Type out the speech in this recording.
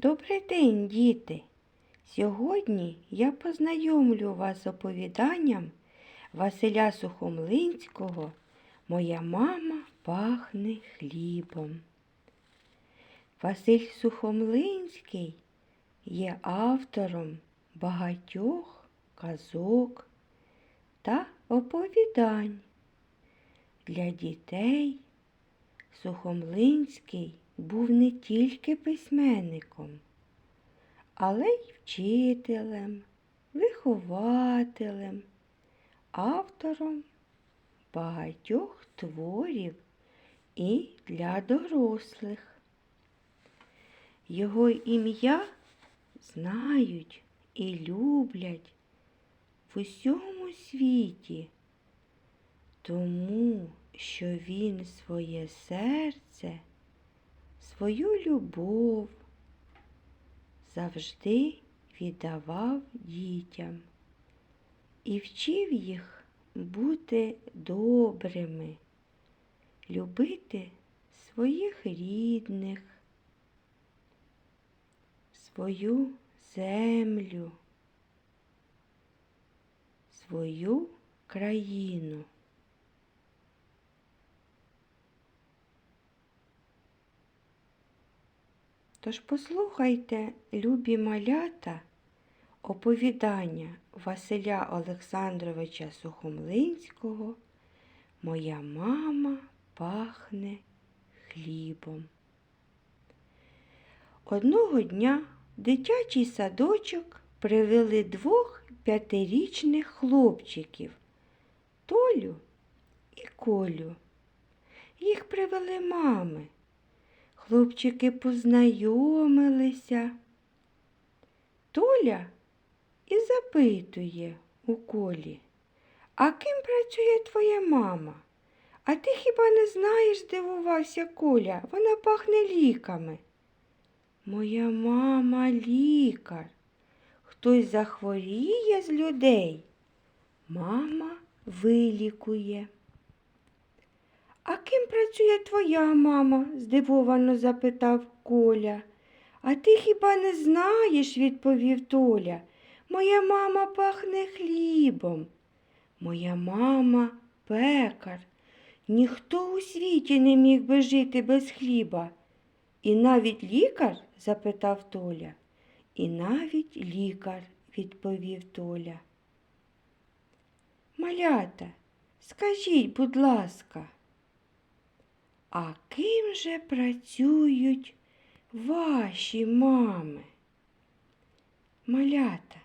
Добрий день, діти! Сьогодні я познайомлю вас з оповіданням Василя Сухомлинського Моя мама пахне хлібом. Василь Сухомлинський є автором багатьох казок та оповідань. Для дітей Сухомлинський був не тільки письменником, але й вчителем, вихователем, автором багатьох творів і для дорослих. Його ім'я знають і люблять в усьому світі, тому що він своє серце свою любов завжди віддавав дітям і вчив їх бути добрими, любити своїх рідних, свою землю, свою країну. Тож послухайте, любі малята, оповідання Василя Олександровича Сухомлинського Моя мама пахне хлібом. Одного дня в дитячий садочок привели двох п'ятирічних хлопчиків Толю і Колю. Їх привели мами. Хлопчики познайомилися. Толя і запитує у колі, а ким працює твоя мама? А ти хіба не знаєш, здивувався Коля, вона пахне ліками. Моя мама лікар. Хтось захворіє з людей. Мама вилікує. А ким працює твоя мама? здивовано запитав Коля. А ти хіба не знаєш, відповів Толя. Моя мама пахне хлібом. Моя мама пекар. Ніхто у світі не міг би жити без хліба. І навіть лікар? запитав Толя. І навіть лікар, відповів Толя. Малята, скажіть, будь ласка, а ким же працюють ваші мами? Малята,